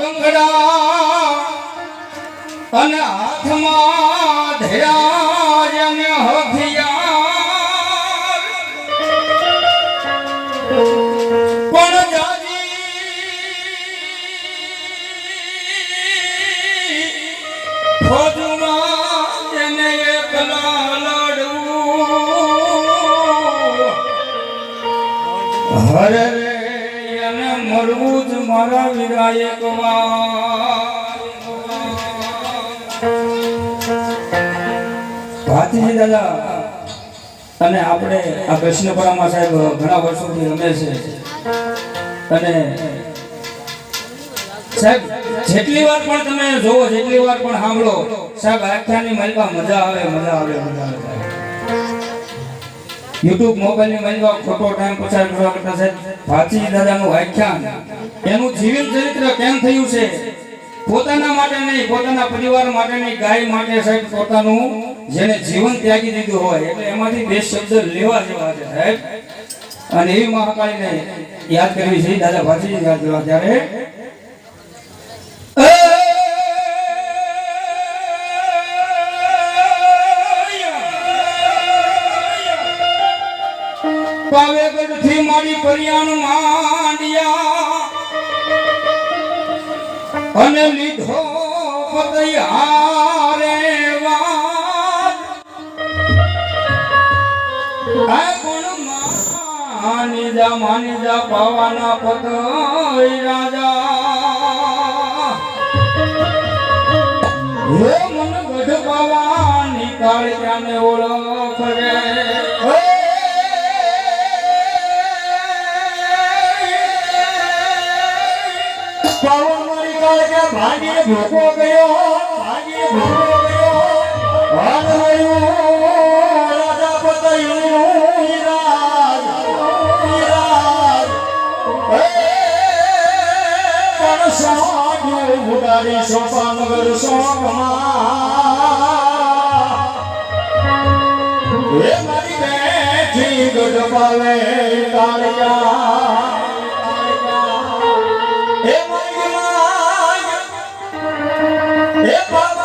બંગડા અને હાથમાં ધૈર્ય હથિયાર. પણ જાજી ફોજમાં જ મારા વીરા એક ભાતીજી દાદા, અને આપણે આ કૃષ્ણપરામાં સાહેબ ઘણા વર્ષોથી રમે છે. અને સાહેબ, જેટલી વાર પણ તમે જોવો, જેટલી વાર પણ સાંભળો, સાહેબ આખ્યાની મલમાં મજા આવે મજા આવે મજા આવે. યુટ્યુબ મોબાઈલની મલમાં ખોટો ટાઈમ પસાર કરવા કરતા સાહેબ ભાતીજી દાદાનું વ્યાખ્યાન. એનું જીવન ચરિત્ર કેમ થયું છે? પોતાના માટે નહીં, પોતાના પરિવાર માટે નહીં, ગાય માટે સાહેબ, પોતાનું જેને જીવન ત્યાગી દીધું હોય, એટલે એમાંથી બે શબ્દ લેવા જેવા છે સાહેબ. અને એવી મહાકાળીને યાદ કરવી છે, દાદા ભાજી યાદ કરવા. ત્યારે પાવેગઢથી મારી પરિયાણ માંડ્યા. અને લીધો પતૈયારે માની જા માની જા પાવાના પતઈ રાજા. હે મન ગઢ પાવાની કાળિયાને ઓળખ રે? ભાગીને ભૂકો ગયો ભાગીને ભૂકો ગયો. વાન હયું, રાજા પતયું એ મારી બેઠી ગઢ પાવે કાળિયા હે બાબા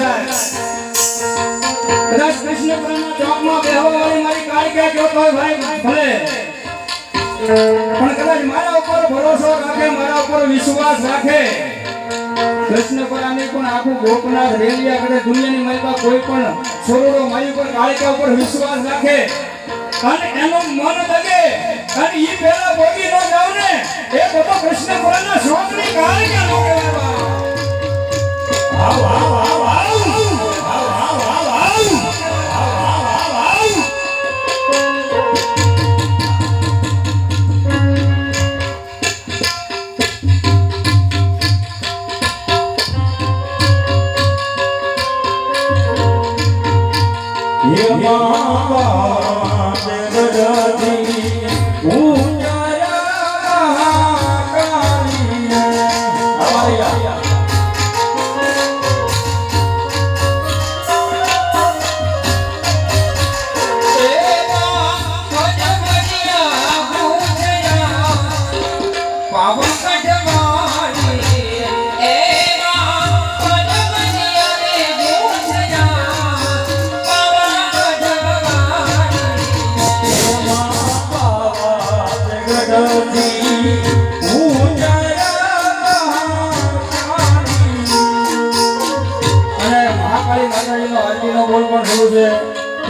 સાહેબ રાખે, મારા ઉપર વિશ્વાસ પણ આખું ગોપનાથ રેલિયા કરે દુનિયાની મહેતા કોઈ પણ છોરડો મારી ઉપર, કાળિકા ઉપર વિશ્વાસ રાખે. અને એનું મન લગે. અને પેલા બોગી ન જાવ ને એ બધો હે મહાભારત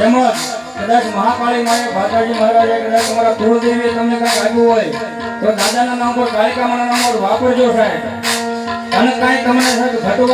તેમજ કદાચ મહાકાળી માએ ભાતાજી મહારાજે કદાચ તમારા કુળદેવીએ તમને કાંઈક આપ્યું હોય, તો દાદાના નામ પર કાળિકામાના નામ પર વાપરજો સાહેબ. અને કાંઈ તમને સાહેબ ઘટવા